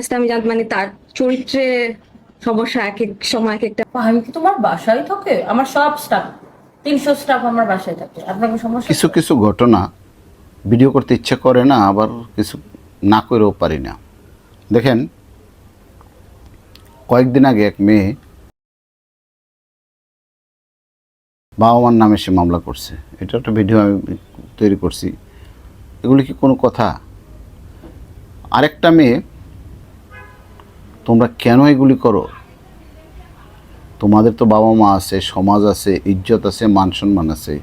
আস্তে আমি জানতে মানে তার চরিত্রে সমস্যা এক এক সময় এক একটা। আমি কি তোমার বাসায় থাকে? আমার সব স্টাফ তিনশো স্টাফ আমার বাসায় থাকে। আপনার কোনো সমস্যা? কিছু কিছু ঘটনা ভিডিও করতে ইচ্ছে করে না আবার কিছু না করেও পারি না। দেখেন কয়েকদিন আগে এক মেয়ে বাবা মার নামে সে মামলা করছে। এটা একটা ভিডিও আমি তৈরি করছি। এগুলি কি কোনো কথা? আরেকটা মেয়ে তোমরা কেন এগুলি করো? তোমাদের তো বাবা মা আছে সমাজ আছে ইজ্জত আছে মান সম্মান আছে।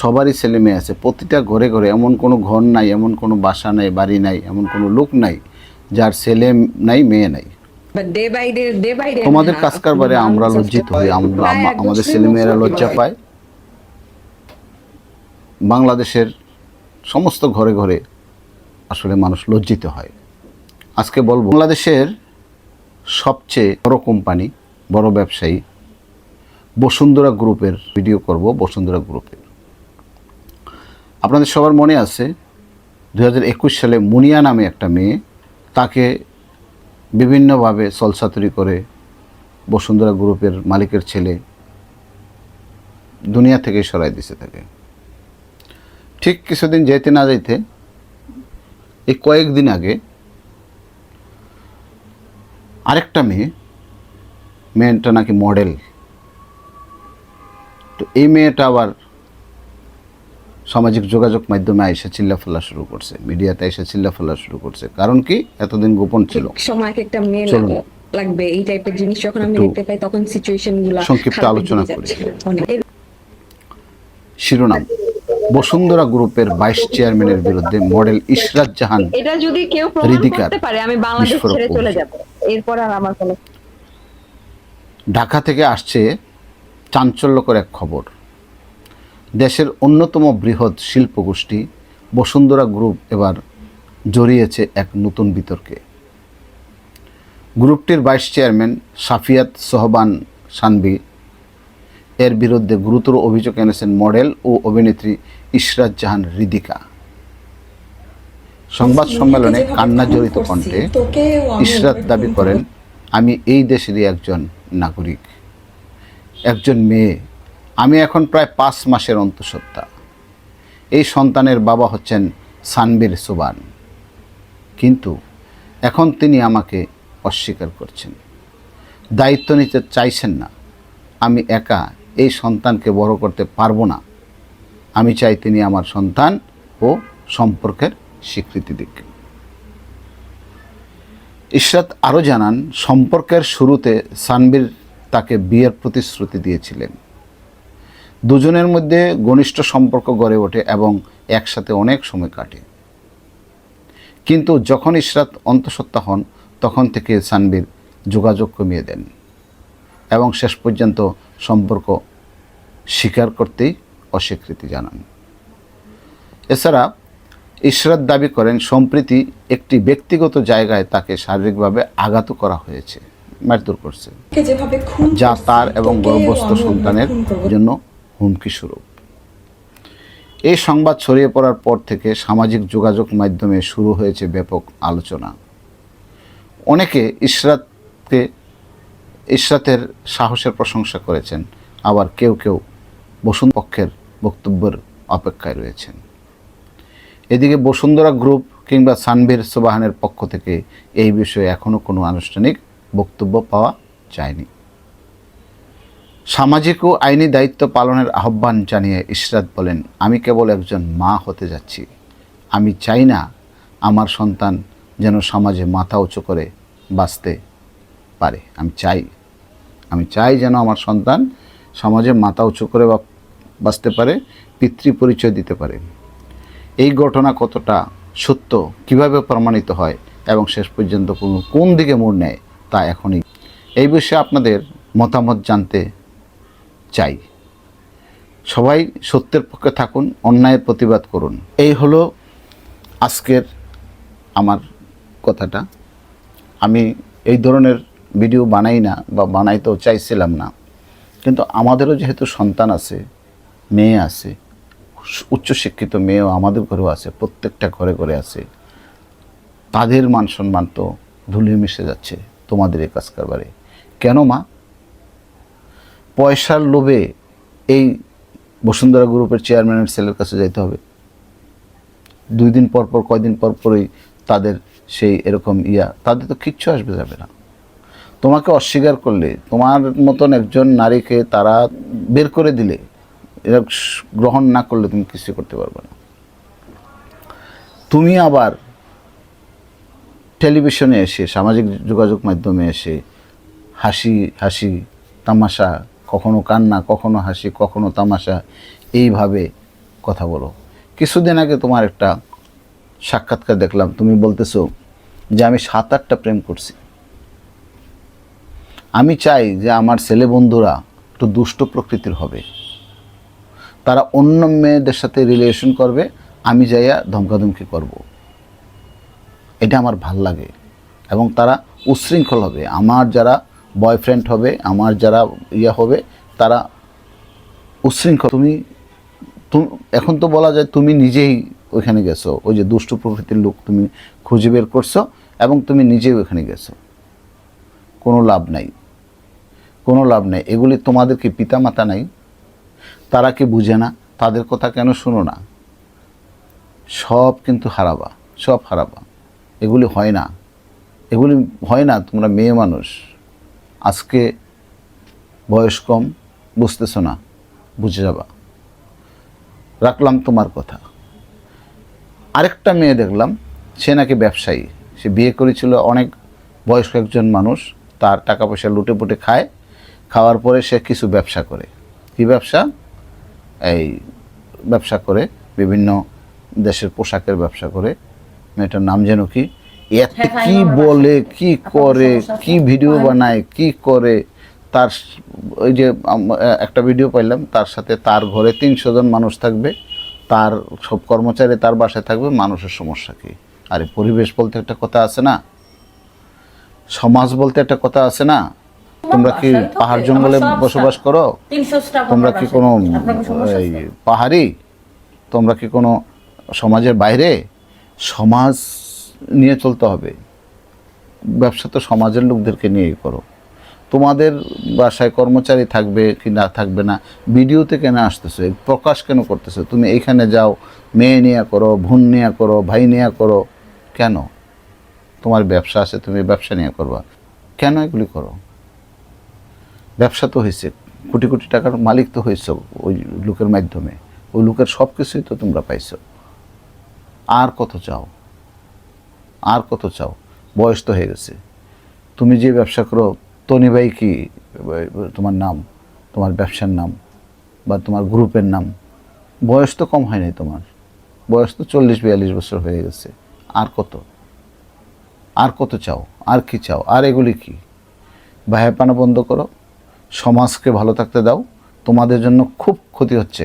সবারই ছেলে মেয়ে আছে। প্রতিটা ঘরে ঘরে এমন কোনো ঘর নাই এমন কোনো বাসা নাই বাড়ি নাই এমন কোনো লোক নাই যার ছেলে নাই মেয়ে নাই। তোমাদের কাজ কারবারে আমরা লজ্জিত হই আমরা আমাদের ছেলে মেয়েরা লজ্জা পায়। বাংলাদেশের সমস্ত ঘরে ঘরে আসলে মানুষ লজ্জিত হয়। আজকে বলব বাংলাদেশের সবচেয়ে বড় কোম্পানি, বড় ব্যবসায়ী বসুন্ধরা গ্রুপের ভিডিও করব বসুন্ধরা গ্রুপের আপনাদের সবার মনে আছে দু হাজার একুশ সালে মুনিয়া নামে একটা মেয়ে, তাকে বিভিন্নভাবে সলসাতুরি করে বসুন্ধরা গ্রুপের মালিকের ছেলে দুনিয়া থেকে সরাই দিছে তাকে। ঠিক কিছুদিন যেতে না যেতে, এই কয়েকদিন আগে আরেকটা মেয়ে মেয়েটা নাকি মডেল তো এই মেয়েটা আবার সামাজিক যোগাযোগ মাধ্যমে এসে চিল্লাফাল্লা শুরু করছে মিডিয়াতে এসে চিল্লাফাল্লা শুরু করছে। কারণ কি? এতদিন গোপন ছিল। সময় একটা মেয়ে। লাগবে এই টাইপের জিনিস যখন আমি দেখতে পাই তখন সিচুয়েশনগুলা সংক্ষিপ্ত আলোচনা করি। শিরোনাম বসুন্ধরা গ্রুপের ভাইস চেয়ারম্যানের বিরুদ্ধে মডেল ইশরাত জাহান এটা যদি কেউ প্রমাণ করতে পারে আমি বাংলাদেশ ছেড়ে চলে যাব। এরপর আর আমার কোনো ঢাকা থেকে আসছে চাঞ্চল্যকর এক খবর। দেশের অন্যতম বৃহৎ শিল্পগোষ্ঠী বসুন্ধরা গ্রুপ এবার জড়িয়েছে এক নতুন বিতর্কে। গ্রুপটির ভাইস চেয়ারম্যান সাফিয়াত সোহবান সানভি, এর বিরুদ্ধে গুরুতর অভিযোগ এনেছেন মডেল ও অভিনেত্রী ইশরাত জাহান হৃদিকা সংবাদ সম্মেলনে কান্না জড়িত কণ্ঠে ইশরাত দাবি করেন আমি এই দেশেরই একজন নাগরিক একজন মেয়ে। আমি এখন প্রায় পাঁচ মাসের অন্তঃসত্ত্বা। এই সন্তানের বাবা হচ্ছেন সানবীর সুবান। কিন্তু এখন তিনি আমাকে অস্বীকার করছেন। দায়িত্ব নিতে চাইছেন না। আমি একা এই সন্তানকে বড় করতে পারব না। আমি চাই তিনি আমার সন্তান ও সম্পর্কের স্বীকৃতি দিক। ইশরাত আরও জানান, সম্পর্কের শুরুতে সানবীর তাকে বিয়ের প্রতিশ্রুতি দিয়েছিলেন। দুজনের মধ্যে ঘনিষ্ঠ সম্পর্ক গড়ে ওঠে এবং একসাথে অনেক সময় কাটে। কিন্তু যখন ইশরাত অন্তঃসত্ত্বা হন, তখন থেকে সানবীর যোগাযোগ কমিয়ে দেন এবং শেষ পর্যন্ত সম্পর্ক স্বীকার করতেই অস্বীকৃতি জানান। এছাড়া ইশরাত দাবি করেন সম্প্রতি একটি ব্যক্তিগত জায়গায় তাকে শারীরিকভাবে আঘাত করা হয়েছে মারধর করছে যা তার এবং গর্ভস্থ সন্তানের জন্য হুমকি স্বরূপ। এই সংবাদ ছড়িয়ে পড়ার পর থেকে সামাজিক যোগাযোগ মাধ্যমে শুরু হয়েছে ব্যাপক আলোচনা। অনেকে ইশরাতকে ইশরাতের সাহসের প্রশংসা করেছেন আবার কেউ কেউ বসুন্ধরা পক্ষের বক্তব্যের অপেক্ষায় রয়েছেন। এদিকে বসুন্ধরা গ্রুপ কিংবা সানভীর সুবাহানের পক্ষ থেকে এই বিষয়ে এখনও কোনো আনুষ্ঠানিক বক্তব্য পাওয়া যায়নি। সামাজিক ও আইনি দায়িত্ব পালনের আহ্বান জানিয়ে ইশরাত বলেন, আমি কেবল একজন মা হতে যাচ্ছি। আমি চাই না আমার সন্তান যেন সমাজে মাথা উঁচু করে বাঁচতে পারে। আমি চাই আমি চাই যেন আমার সন্তান সমাজে মাথা উঁচু করে বাঁচতে পারে পিতৃ পরিচয় দিতে পারে। এই ঘটনা কতটা সত্য, কীভাবে প্রমাণিত হয় এবং শেষ পর্যন্ত কোন দিকে মোড় নেয় তা এখনই এই বিষয়ে আপনাদের মতামত জানতে চাই। সবাই সত্যের পক্ষে থাকুন, অন্যায়ের প্রতিবাদ করুন। এই হলো আজকের আমার কথাটা। আমি এই ধরনের ভিডিও বানাই না বা বানাইতেও চাইছিলাম না। কিন্তু আমাদেরও যেহেতু সন্তান আছে, মেয়ে আছে উচ্চশিক্ষিত মেয়েও আমাদের ঘরেও আছে প্রত্যেকটা ঘরে ঘরে আছে তাদের মান সম্মান তো ধুলিয়ে মিশে যাচ্ছে তোমাদের এই কাজ কারবারে। কেন মা? পয়সার লোভে এই বসুন্ধরা গ্রুপের চেয়ারম্যানের ছেলের কাছে যাইতে হবে। দুই দিন পর পর, কয়দিন পর পরই তাদের সেই এরকম ইয়া, তাদের তো কিচ্ছু আসবে যাবে না। তোমাকে অস্বীকার করলে, তোমার মতন একজন নারীকে তারা বের করে দিলে স- গ্রহণ না করলে তুমি কিছু করতে পারবে না। তুমি আবার টেলিভিশনে এসে, সামাজিক যোগাযোগ মাধ্যমে এসে, হাসি হাসি, তামাশা, কখনো কান্না, কখনো হাসি, কখনো তামাশা, এইভাবে কথা বলো। কিছুদিন আগে তোমার একটা সাক্ষাৎকার দেখলাম, তুমি বলতেছো যে আমি সাত আটটা প্রেম করছি। আমি চাই যে আমার ছেলে বন্ধুরা একটু দুষ্ট প্রকৃতির হবে। তারা অন্য মেয়েদের সাথে রিলেশন করবে, আমি যাইয়া ধমকাধমকি করব। এটা আমার ভালো লাগে। এবং তারা উচ্ছৃঙ্খল হবে। আমার যারা বয়ফ্রেন্ড হবে, আমার যারা ইয়ে হবে, তারা উচ্ছৃঙ্খল তুমি এখন তো বলা যায় তুমি নিজেই ওইখানে গেছো। ওই যে দুষ্টু প্রকৃতির লোক তুমি খুঁজে বের করছ এবং তুমি নিজেই ওইখানে গেছো। কোনো লাভ নাই। কোনো লাভ নেই। এগুলি তোমাদের কি পিতামাতা নাই। তারা কি বুঝে না? তাদের কথা কেন শুনো না? সব কিন্তু হারাবা, সব হারাবা। এগুলি হয় না। এগুলি হয় না, তোমরা মেয়ে মানুষ। আজকে বয়স কম, বুঝতেছো না, বুঝে যাবা। রাখলাম তোমার কথা। আরেকটা মেয়ে দেখলাম, সে নাকি ব্যবসায়ী। সে বিয়ে করেছিল অনেক বয়স্ক একজন মানুষ, তার টাকা পয়সা লুটে পুটে খায়। খাওয়ার পরে সে কিছু ব্যবসা করে। কি ব্যবসা? এই ব্যবসা করে বিভিন্ন দেশের পোশাকের ব্যবসা করে। মেয়েটার নাম যেন কি? এত হ্যাঁ, হ্যাঁ, কি বলে কি করে কি ভিডিও বানায় কি করে? তার ওই যে একটা ভিডিও পাইলাম তার সাথে তার ঘরে তিনশো জন মানুষ থাকবে। তার সব কর্মচারী তার বাসায় থাকবে মানুষের সমস্যা কি? আরে পরিবেশ বলতে একটা কথা আছে না? সমাজ বলতে একটা কথা আছে না? তোমরা কি পাহাড় জঙ্গলে বসবাস করো? তোমরা কি কোনো এই পাহাড়ি? তোমরা কি কোনো সমাজের বাইরে? সমাজ নিয়ে চলতে হবে। ব্যবসা তো সমাজের লোকদেরকে নিয়েই করো। তোমাদের বাসায় কর্মচারী থাকবে কি না থাকবে না? ভিডিওতে কেন আসতেছে? প্রকাশ কেন করতেছে? তুমি এইখানে যাও মেয়ে নিয়ে করো বোন নিয়ে করো ভাই নিয়ে করো। কেন? তোমার ব্যবসা আছে তুমি ব্যবসা নিয়ে করবা। কেন এগুলি করো? ব্যবসা তো হয়েছে, কোটি কোটি টাকার মালিক তো হয়েছ ওই লোকের মাধ্যমে, ওই লোকের সব কিছুই তো তোমরা পাইছো। আর কত চাও? আর কত চাও? বয়স তো হয়ে গেছে। তুমি যে ব্যবসা করো, তনি ভাই কি, তোমার নাম, তোমার ব্যবসার নাম বা তোমার গ্রুপের নাম, বয়স তো কম হয় নাই তোমার। বয়স তো চল্লিশ বিয়াল্লিশ বছর হয়ে গেছে। আর কত? আর কত চাও? আর কি চাও? আর এগুলি কি? ভাইয়াপানা বন্ধ করো। সমাজকে ভালো থাকতে দাও। তোমাদের জন্য খুব ক্ষতি হচ্ছে।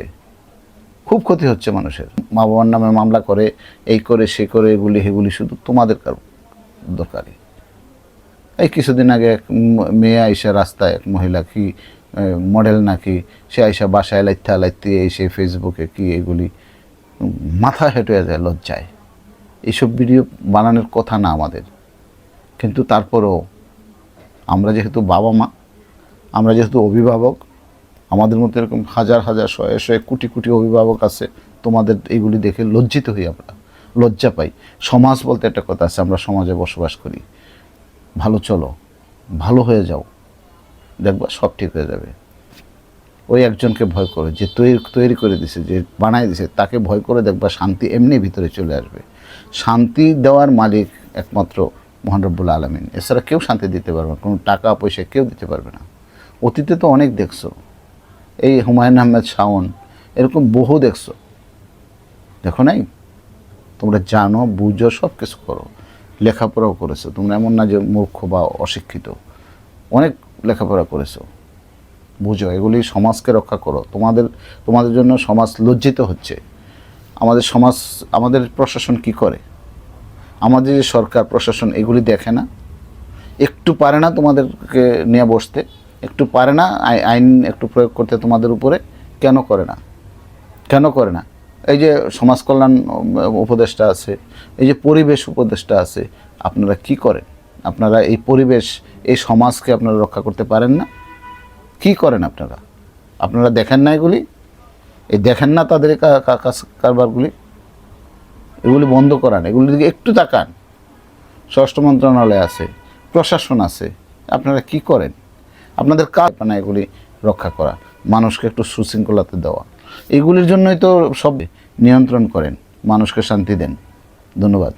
খুব ক্ষতি হচ্ছে মানুষের। মা বাবার নামে মামলা করে, এই করে, সে করে, এগুলি এগুলি শুধু তোমাদের কার দরকারি এই কিছুদিন আগে এক মেয়ে আইসা রাস্তায়, এক মহিলা কি মডেল নাকি, সে আইসা বাসায় লাইথা লাইতে এসে ফেসবুকে কি, এগুলি মাথা হেঁটে যায়, লজ্জায়। এইসব ভিডিও বানানোর কথা না আমাদের। কিন্তু তারপরেও আমরা যেহেতু বাবা মা আমরা যেহেতু অভিভাবক, আমাদের মধ্যে এরকম হাজার হাজার শয়ে শয়ে কোটি কোটি অভিভাবক আছে, তোমাদের এইগুলি দেখে লজ্জিত হই আমরা, লজ্জা পাই। সমাজ বলতে একটা কথা আছে, আমরা সমাজে বসবাস করি। ভালো চলো, ভালো হয়ে যাও, দেখবা সব ঠিক হয়ে যাবে। ওই একজনকে ভয় করে, যে তৈরি তৈরি করে দিছে, যে বানাই দিছে, তাকে ভয় করে দেখবা শান্তি এমনি ভিতরে চলে আসবে। শান্তি দেওয়ার মালিক একমাত্র মহান রব্বুল আলমিন। এছাড়া কেউ শান্তি দিতে পারবে না, কোনো টাকা পয়সা কেউ দিতে পারবে না। অতীতে তো অনেক দেখছ। এই হুমায়ুন আহমেদ শাওন, এরকম বহু দেখছ। দেখো নাই? তোমরা জানো, বুঝো সব কিছু করো। লেখাপড়াও করেছ। তোমরা এমন না যে মূর্খ বা অশিক্ষিত। অনেক লেখাপড়া করেছ। বুঝো, এগুলি সমাজকে রক্ষা করো। তোমাদের তোমাদের জন্য সমাজ লজ্জিত হচ্ছে। আমাদের সমাজ, আমাদের প্রশাসন কি করে? আমাদের যে সরকার, প্রশাসন এগুলি দেখে না? একটু পারে না তোমাদেরকে নিয়ে বসতে? একটু পারে না, আই- আইন একটু প্রয়োগ করতে তোমাদের উপরে, কেন করে না? কেন করে না? এই যে সমাজ কল্যাণ উপদেষ্টা আছে, এই যে পরিবেশ উপদেষ্টা আছে, আপনারা কি করেন? আপনারা এই পরিবেশ, এই সমাজকে আপনারা রক্ষা করতে পারেন না? কি করেন আপনারা? আপনারা দেখেন না এগুলি? এই দেখেন না তাদের কারবারগুলি? এগুলি বন্ধ করান, এগুলির দিকে একটু তাকান। স্বরাষ্ট্র মন্ত্রণালয় আছে, প্রশাসন আছে, আপনারা কি করেন? আপনাদের কাজ না এগুলি রক্ষা করা, মানুষকে একটু সুশৃঙ্খলাতে দেওয়া। এগুলির জন্যই তো সব নিয়ন্ত্রণ করেন, মানুষকে শান্তি দেন। ধন্যবাদ।